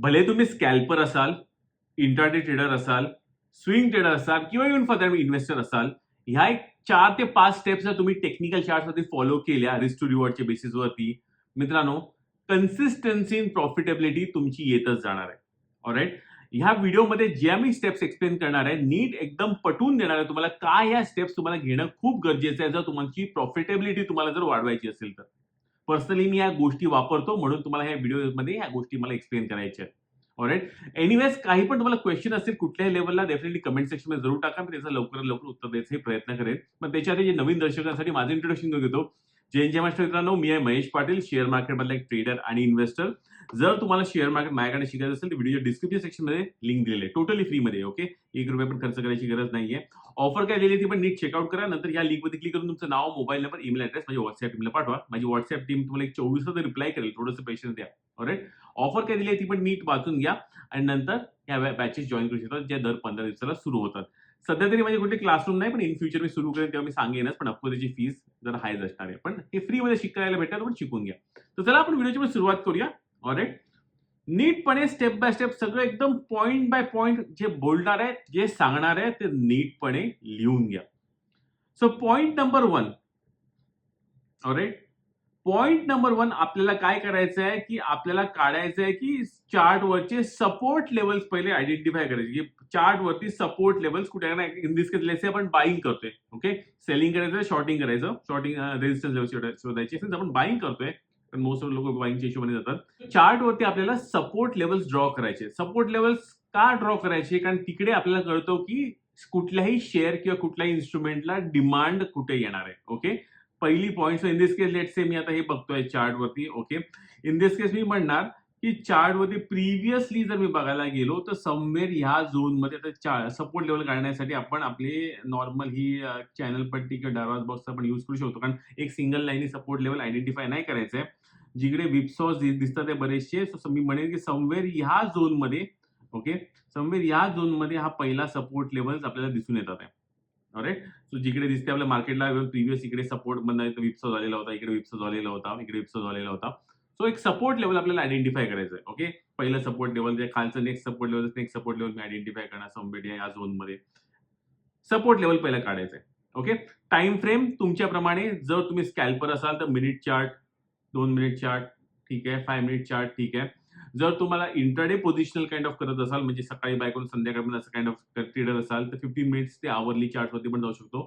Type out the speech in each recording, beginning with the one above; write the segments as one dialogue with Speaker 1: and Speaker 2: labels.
Speaker 1: भले तुम्ही स्कॅल्पर असाल इंटरडे ट्रेडर असाल स्विंग ट्रेडर असाल किंवा इव्हन फॉर इन्व्हेस्टर असाल ह्या एक चार ते पाच स्टेप्स जर तुम्ही टेक्निकल चार्टवरती फॉलो केल्या रिस्क टू रिवॉर्डच्या बेसिसवरती मित्रांनो कन्सिस्टन्सी इन प्रॉफिटेबिलिटी तुमची येतच जाणार आहे. ऑलराईट ह्या व्हिडिओमध्ये ज्या मी स्टेप्स एक्सप्लेन करणार आहे नीट एकदम पटवून देणार आहे तुम्हाला काय ह्या स्टेप्स तुम्हाला घेणं खूप गरजेचं आहे जर तुमची प्रॉफिटेबिलिटी तुम्हाला जर वाढवायची असेल तर. पर्सनली मी ह्या गोष्टी वापरतो म्हणून तुम्हाला ह्या व्हिडिओमध्ये ह्या गोष्टी मला एक्सप्लेन करायच्या ऑलराईट एनिवेज काही पण तुम्हाला क्वेश्चन असतील कुठल्याही लेवलला डेफिनेटली कमेंट सेक्शनमध्ये जरूर टाका मी त्याचा लवकरात लवकर उत्तर द्यायचा प्रयत्न करेन. पण त्याच्या आधी जे नवीन दर्शकांसाठी माझं इंट्रोडक्शन घेतो. जे एन जे मास्टर मित्रांनो. मी आहे महेश पाटील शेअर मार्केटमधला एक ट्रेडर आणि इन्व्हेस्टर जर तुम्हाला शेअर मार्केट माझ्याकडे शिकायचं असेल तर व्हिडिओ डिस्क्रिप्शन सेक्शनमध्ये लिंक दिलेली आहे. टोटली फ्रीमध्ये ओके एक रुपये पण खर्च करायची गरज नाहीये. ऑफर काय दिली ती पण नीट चेकआउट करा. नंतर या लिंकमध्ये क्लिक करून तुमचं नाव मोबाईल नंबर ईमेल ऍड्रेस माझ्या व्हॉट्सअप टीमला पाठवा. माझी व्हॉट्सअप टीम तुम्हाला एक चोवीस तास रिप्लाय करेल. थोडंसं पेशन्स द्या. ऑरेट ऑफर काय दिली आहे ती पण नीट वाचून घ्या. आणि नंतर या बॅचेस जॉईन करू शकतात ज्या दर पंधरा दिवसाला सुरू होतात. सध्या तरी माझे कुठे क्लासरूम नाही पण इन फ्युचर मी सुरू करेन तेव्हा मी सांगेनच. पण अफकोर्स त्याची फीस जर हायच असणार आहे. पण हे फ्रीमध्ये शिकायला भेटेल पण शिकून घ्या. तर चला आपण व्हिडिओची पण सुरुवात करूया. ऑलराईट नीटपणे स्टेप बाय स्टेप सगळं एकदम पॉइंट बाय पॉइंट जे बोलणार आहे जे सांगणार आहे ते नीटपणे लिहून घ्या. So point number one alright point number one आपल्याला काय करायचं आहे की आपल्याला काढायचं आहे की चार्टवरचे सपोर्ट लेवल्स पहिले आयडेंटिफाय करायचे. की चार्टवरती सपोर्ट लेवल्स कुठे ना? इन दिस केस लेसे आपण बाईंग करतोय. ओके सेलिंग करायचं शॉर्टिंग करायचं. शॉर्टिंग रेजिस्टन्स लेवल शोधायचे तर आपण बाईंग करतोय. मोस्ट ऑफ लोक बाईंगच्या हिशोबाने जातात. चार्ट वरती आपल्याला सपोर्ट लेवल्स ड्रॉ करायचे. सपोर्ट लेवल्स का ड्रॉ करायचे? कारण तिकडे आपल्याला कळतो की कुठल्याही शेअर किंवा कुठल्याही इन्स्ट्रुमेंटला डिमांड कुठे येणार आहे. ओके पहिली point in this case let say मी आता हे बघतोय चार्ट वरती. ओके इन दिस केस मी म्हणणार की चार्टमध्ये प्रिव्हियसली जर मी बघायला गेलो तर समवेअर ह्या झोनमध्ये आता सपोर्ट लेवल काढण्यासाठी आपण आपले नॉर्मल ही चॅनल पट्टी किंवा डायव्हर्स बॉक्स आपण युज करू शकतो. कारण एक single line support level identify नाही करायचंय. जिकडे विप्सॉस दिसतात ते बरेचसे. सो मी म्हणेन की समवेर ह्या झोनमध्ये ओके समवेर ह्या झोनमध्ये हा पहिला सपोर्ट लेवल्स आपल्याला दिसून येतात आहे. राईट सो जिकडे दिसते आपल्या मार्केटला प्रिव्हियस इकडे सपोर्टमध्ये विपसो झालेला होता इकडे विपसो झालेला होता इकडे विपसो झालेला होता. सो एक सपोर्ट लेवल आपल्याला आयडेंटिफाय करायचं आहे ओके पहिलं सपोर्ट लेवल खालचं next support level next support level मी आयडेंटिफाय करणार संबेडिया या झोनमध्ये सपोर्ट लेवल पहिला काढायचं आहे ओके टाइम फ्रेम तुमच्याप्रमाणे जर तुम्ही स्कॅल्पर असाल तर मिनिट चार्ट दोन मिनिट चार्ट ठीक आहे? फाय मिनिट चार्ट ठीक आहे? जर तुम्हाला इंटरडे पोझिशनल काइंड ऑफ करत असाल म्हणजे सकाळी बाय करून संध्याकाळपर्यंत असं काइंड ऑफ ट्रेडर असाल तर फिफ्टीन मिनिट्स ते आवरली चार्टवरती पण जाऊ शकतो.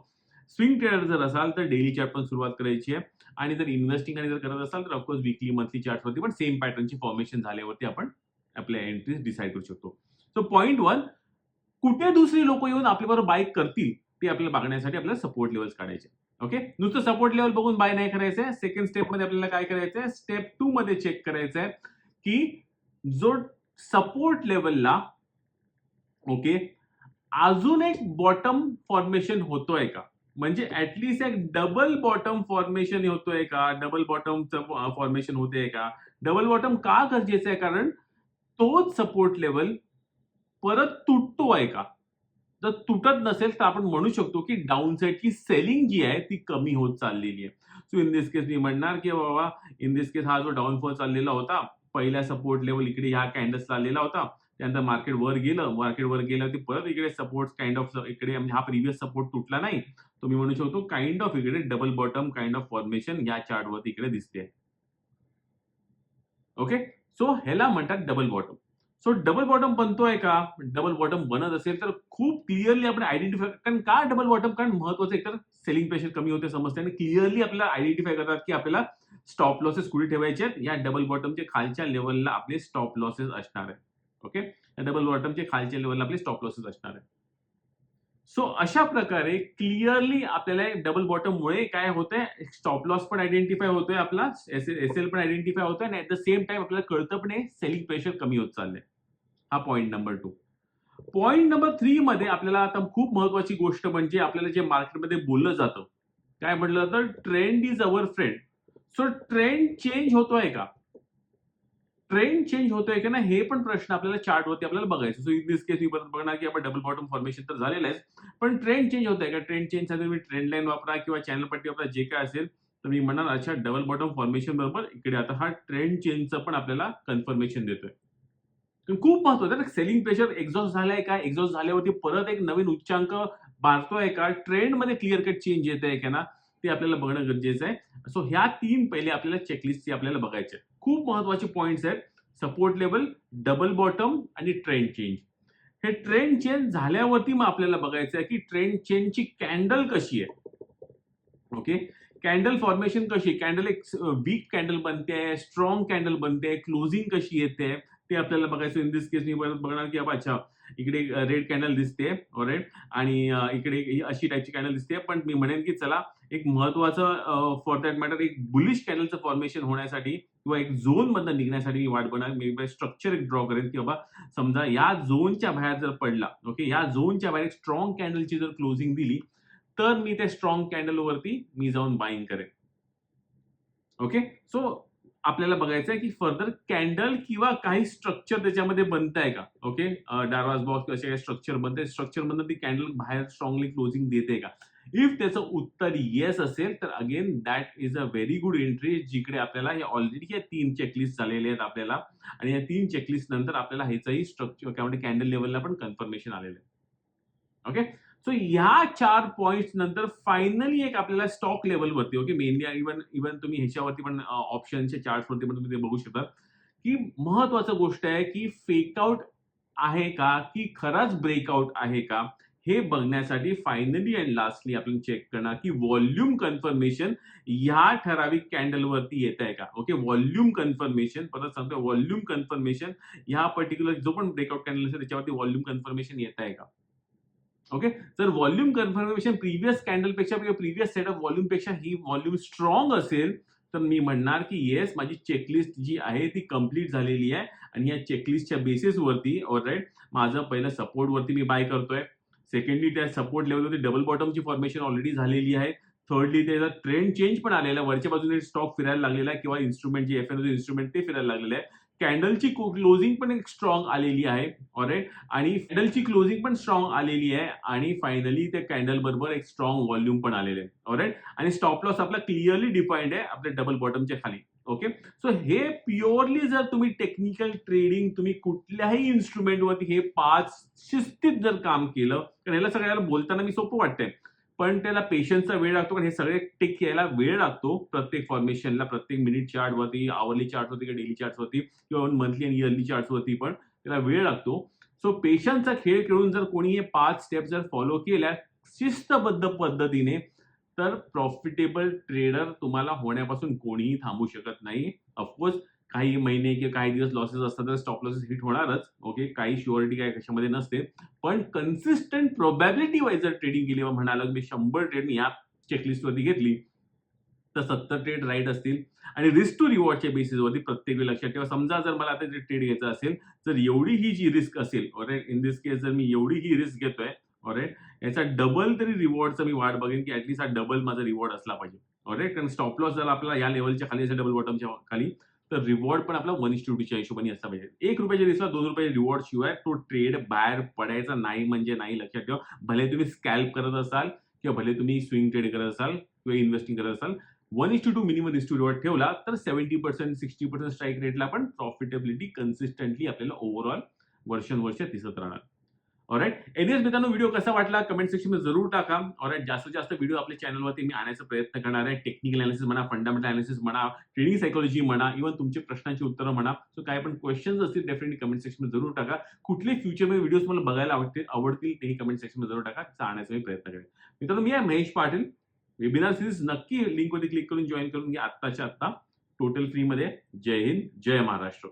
Speaker 1: स्विंग ट्रेडर जर असाल तर डेली चार्ट पण सुरुवात करायची आहे. आणि जर इन्व्हेस्टिंग आणि जर करत असाल तर ऑफकोर्स वीकली मंथली चार्टवरती पण सेम पॅटर्नची फॉर्मेशन झाल्यावरती आपण आपल्या एंट्रीज डिसाईड करू शकतो. सो पॉईंट वन कुठे दुसरी लोक येऊन आपल्याबरोबर बाय करतील ते आपल्याला बघण्यासाठी आपल्याला सपोर्ट लेवल्स काढायचे ओके नुसतं सपोर्ट लेवल बघून बाय नाही करायचंय सेकंड स्टेपमध्ये आपल्याला काय करायचंय स्टेप टू मध्ये चेक करायचंय की जो सपोर्ट लेवलला ओके अजून एक बॉटम फॉर्मेशन होतोय का? म्हणजे ऍटलीस्ट एक डबल बॉटम फॉर्मेशन होतोय का? डबल बॉटम फॉर्मेशन होते का? डबल बॉटम का गरजेचं आहे? कारण तोच सपोर्ट लेवल परत तुटतो आहे का? जर तुटत नसेल तर आपण म्हणू शकतो की डाऊन साईडची सेलिंग जी आहे ती कमी होत चाललेली आहे. सो इन दिस केस मी म्हणणार की बाबा इन दिस केस हा जो डाऊनफॉल चाललेला होता पहिला सपोर्ट लेवल इकडे ह्या कॅन्डल्स चाललेला होता. त्यानंतर मार्केट वर गेलं मार्केट वर गेल्यावरती परत इकडे सपोर्ट काइंड ऑफ इकडे म्हणजे हा प्रिव्हियस सपोर्ट तुटला नाही. तो मी म्हणू शकतो काइंड ऑफ इकडे double bottom kind of formation या चार्ट इकडे दिसते. ओके सो ह्याला म्हणतात double bottom so double bottom बनतोय का? डबल बॉटम बनत असेल तर खूप क्लिअरली आपण आयडेंटिफाय कारण का डबल बॉटम कारण महत्वाचं एकतर सेलिंग प्रेशर कमी होते समजते आणि क्लिअरली आपल्याला आयडेंटिफाय करतात की आपल्याला स्टॉप लॉसेस कुठे ठेवायचे आहेत? या डबल बॉटमच्या खालच्या लेवलला आपले स्टॉप लॉसेस असणार आहे ओके? डबल बॉटमचे खालच्या लेवलला आपले स्टॉप लॉसेस असणार आहे सो अशा प्रकारे क्लिअरली आपल्याला डबल बॉटम मुळे काय होतंय? स्टॉप लॉस पण आयडेंटिफाय होतोय आपला एस एल पण आयडेंटिफाय होतोय आणि ऍट द सेम टाइम आपल्याला कळतं पण सेलिंग प्रेशर कमी होत चाललंय. हा point number two point number three मध्ये आपल्याला आता खूप महत्वाची गोष्ट म्हणजे आपल्याला जे मार्केटमध्ये बोललं जातं काय म्हटलं जातं? Trend is our friend so trend change होतोय का? ट्रेंड चेंज होतोय की ना हे पण प्रश्न आपल्याला चार्ट वरती आपल्याला बघायचं. सो इन दिस केस मी परत बघणार की आपण डबल बॉटम फॉर्मेशन तर झालेलं आहे. पण ट्रेंड चेंज होत आहे का? ट्रेंड चेंजसाठी तुम्ही ट्रेंड लाईन वापरा किंवा चॅनल पट्टी वापरा जे काय असेल तर मी म्हणणार अच्छा डबल बॉटम फॉर्मेशन बरोबर इकडे आता हा ट्रेंड चेंजचं पण आपल्याला कन्फर्मेशन देतोय. पण खूप महत्वाचं आहे सेलिंग प्रेशर एक्झॉस्ट झालाय का? एक्झॉस्ट झाल्यावरती परत एक नवीन उच्चांक मारतोय का? ट्रेंडमध्ये क्लिअर कट चेंज येत आहे का ना? ते आपल्याला बघणं गरजेचं आहे. सो ह्या तीन पहिले आपल्याला चेकलिस्टची आपल्याला बघायचे खूप महत्त्वाचे पॉईंट्स आहेत. सपोर्ट लेवल डबल बॉटम आणि ट्रेंड चेंज हे ट्रेंड चेंज झाल्यावरती मग आपल्याला बघायचं आहे की ट्रेंड चेंजची कॅन्डल कशी आहे. ओके कॅन्डल फॉर्मेशन कशी कॅन्डल एक वीक कॅन्डल बनते स्ट्रॉंग कॅन्डल बनते क्लोजिंग कशी येते ते आपल्याला बघायचं इन दिस केस मी बघणार की अच्छा इकडे रेड कॅन्डल दिसते रेड आणि uh, इकडे अशी टाईपची कॅन्डल दिसते पण मी म्हणेन की चला एक महत्वाचं फॉर दॅट मॅटर एक बुलिश कॅन्डलचं फॉर्मेशन होण्यासाठी किंवा एक झोन मधनं निघण्यासाठी मी वाट बनणार मी स्ट्रक्चर एक ड्रॉ करेन की बाबा समजा या झोनच्या बाहेर जर पडला ओके या झोनच्या बाहेर एक स्ट्रॉंग कॅन्डलची जर क्लोजिंग दिली तर मी त्या स्ट्रॉंग कॅन्डलवरती मी जाऊन बाईंग करेन. ओके सो आपल्याला बघायचं आहे की फर्दर कॅन्डल किंवा काही स्ट्रक्चर त्याच्यामध्ये बनत आहे का ओके डारवाज बॉक्स असे काही स्ट्रक्चर बनते स्ट्रक्चर मधनं ती कॅन्डल बाहेर स्ट्रॉंगली क्लोजिंग देते का? इफ त्याचं उत्तर येस असेल तर again that is a very good entry जिकडे आपल्याला हे ऑलरेडी या तीन चेकलिस्ट झालेले आहेत आपल्याला. आणि या तीन चेकलिस्ट नंतर आपल्याला ह्याचंही स्ट्रक्चर काय म्हणते कॅन्डल लेवलला पण कन्फर्मेशन आलेलं आहे. ओके सो ह्या चार पॉईंट नंतर फायनली एक आपल्याला स्टॉक लेवलवरती ओके मेनली इव्हन इव्हन तुम्ही ह्याच्यावरती पण ऑप्शनच्या चार्टवरती पण तुम्ही ते बघू शकता. की महत्वाचं गोष्ट आहे की फेकआउट आहे का की खराच ब्रेकआउट आहे का हे बघण्यासाठी फायनली अँड लास्टली आपण चेक करणार की व्हॉल्यूम कन्फर्मेशन ह्या ठराविक कॅन्डलवरती येत आहे का. ओके व्हॉल्यूम कन्फर्मेशन परत सांगतो व्हॉल्यूम कन्फर्मेशन ह्या पर्टिक्युलर जो पण ब्रेकआउट कॅन्डल असेल त्याच्यावरती व्हॉल्यूम कन्फर्मेशन येत आहे का. ओके जर व्हॉल्यूम कन्फर्मेशन प्रिव्हियस कॅन्डलपेक्षा किंवा प्रिव्हियस सेट ऑफ व्हॉल्यूमपेक्षा ही व्हॉल्यूम स्ट्रॉंग असेल तर मी म्हणणार की येस माझी चेकलिस्ट जी आहे ती कंप्लीट झालेली आहे. आणि या चेकलिस्टच्या बेसिसवरती ऑलराईट माझं पहिलं सपोर्टवरती मी बाय करतोय. सेकंडली त्या सपोर्ट लेवलवरती डबल बॉटमची फॉर्मेशन ऑलरेडी झालेली आहे. थर्डली त्याचा ट्रेंड चेंज पण आलेला आहे. वरच्या बाजूने स्टॉक फिरायला लागलेला आहे किंवा इन्स्ट्रुमेंट जे एफ एन इन्स्ट्रुमेंट ते फिरायला लागलेलं आहे. कॅन्डलची क्लोजिंग पण एक स्ट्रॉंग आलेली आहे ऑरेट आणि कॅन्डलची क्लोजिंग पण स्ट्रॉंग आलेली आहे आणि फायनली त्या कॅन्डल बरोबर एक स्ट्रॉंग व्हॉल्यूम पण आलेले आहे ऑरेट आणि स्टॉप लॉस आपला क्लिअरली डिफाईंड आहे आपल्या डबल बॉटमच्या खाली ओके सो हे प्युअरली जर तुम्ही टेक्निकल ट्रेडिंग तुम्ही कुठल्याही इन्स्ट्रुमेंटवरती हे पाच शिस्तीत जर काम केलं तर ह्याला सगळ्याला बोलताना मी सोपं वाटतंय. पण त्याला पेशन्सचा वेळ लागतो कारण हे सगळे टिक यायला वेळ लागतो. प्रत्येक फॉर्मेशनला प्रत्येक मिनिट चार्टवरती आवरली चार्टवरती किंवा डेली चार्टवरती किंवा मंथली आणि इयरली चार्टवरती पण त्याला वेळ लागतो. सो पेशन्सचा खेळ खेळून जर कोणी हे पाच स्टेप जर फॉलो केल्या शिस्तबद्ध पद्धतीने तर प्रॉफिटेबल ट्रेडर तुम्हाला होण्यापासून कोणीही थांबू शकत नाही. ऑफकोर्स काही महिने किंवा काही दिवस लॉसेस असतात तर स्टॉप लॉसेस हिट होणारच. ओके काही शुअरिटी काय कशामध्ये नसते. पण कन्सिस्टंट प्रोबॅबिलिटी वाईज जर ट्रेडिंग केली व म्हणाला मी शंभर ट्रेड मी या चेकलिस्टवरती घेतली तर सत्तर ट्रेड राईट असतील. आणि रिस्क टू रिवॉर्डच्या बेसिसवरती प्रत्येक वेळी लक्षात ठेवा. समजा जर मला आता ट्रेड घ्यायचं असेल तर एवढी ही जी रिस्क असेल ऑरेट इन दिस केस जर मी एवढी ही रिस्क घेतोय ऑरेट याचा डबल तरी रिवॉर्डचा मी वाट बघेन की ऍटलीस्ट हा डबल माझा रिवॉर्ड असला पाहिजे. ऑरेट कारण स्टॉप लॉस जर आपला या लेवलच्या खाली असेल डबल बॉटमच्या खाली तर रिवॉर्ड पण आपला वन इस टूच्या हिशोबाने असला पाहिजे. एक रुपयाच्या दिसला दोन रुपयाच्या रिवॉर्ड शिवाय तो ट्रेड बाहेर पडायचा नाही म्हणजे नाही लक्षात ठेवा. भले तुम्ही स्कॅल्प करत असाल किंवा भले तुम्ही स्विंग ट्रेड करत असाल किंवा इन्व्हेस्टिंग करत असाल one is to two two minimum is to ठेवला तर seventy percent sixty percent strike रेटला पण प्रॉफिटेबिलिटी कन्सिस्टंटली आपल्याला ओव्हरऑल वर्षानुवर्ष दिसत राहणार. ऑराईट एनियस मित्रांनो व्हिडिओ कसा वाटला? कमेंट सेक्शनमध्ये जरूर टाका. ऑराईट जास्तीत जास्त व्हिडिओ आपल्या चॅनलवरती मी आणायचा प्रयत्न करणार आहे. टेक्निकल अनालिसिस म्हणा फंडामेंटल अनालिसिस म्हणा ट्रेडिंग सायकोलॉजी म्हणा इव्हन तुमचे प्रश्नांची उत्तरं म्हणा. सो काय पण क्वेश्चन्स असतील डेफिनेटली कमेंट सेक्शनमध्ये जरूर टाका. कुठले फ्युचरमध्ये व्हिडिओज मला बघायला आवडतील आवडतील तेही कमेंट सेक्शनमध्ये जरूर टाका. त्याचा आणायचा मी प्रयत्न करेन. मित्रांनो मी आहे महेश पाटील. वेबिनार सिरीज नक्की लिंकवरती क्लिक करून जॉईन करून घ्या. आत्ताच्या आत्ता. टोटल फ्रीमध्ये जय हिंद. जय महाराष्ट्र.